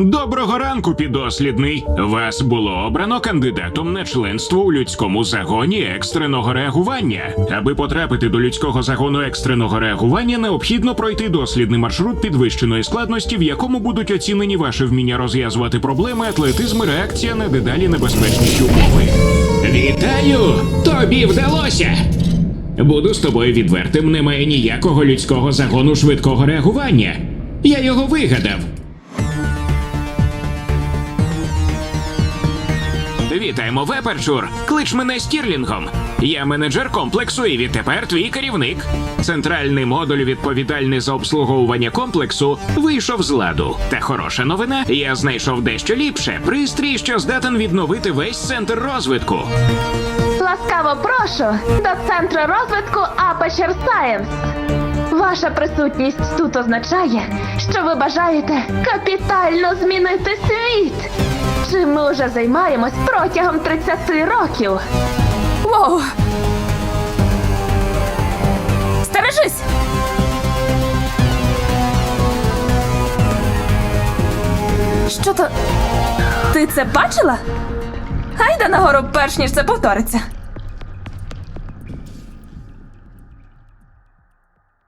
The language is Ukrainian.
Доброго ранку, підослідний. Вас було обрано кандидатом на членство у людському загоні екстреного реагування. Аби потрапити до людського загону екстреного реагування, необхідно пройти дослідний маршрут підвищеної складності, в якому будуть оцінені ваші вміння розв'язувати проблеми, атлетизм і реакція на дедалі небезпечніші умови. Вітаю! Тобі вдалося! Буду з тобою відвертим, немає ніякого людського загону швидкого реагування. Я його вигадав. Вітаємо, Веперчур! Клич мене Стірлінгом. Я менеджер комплексу і відтепер твій керівник. Центральний модуль, відповідальний за обслуговування комплексу, вийшов з ладу. Та хороша новина, я знайшов дещо ліпше. Пристрій, що здатен відновити весь центр розвитку. Ласкаво прошу до центру розвитку Aperture Science. Ваша присутність тут означає, що ви бажаєте капітально змінити світ. Чим ми вже займаємось протягом 30 років. Воу! Стережись! Що то? Ти це бачила? Гайда нагору, перш ніж це повториться.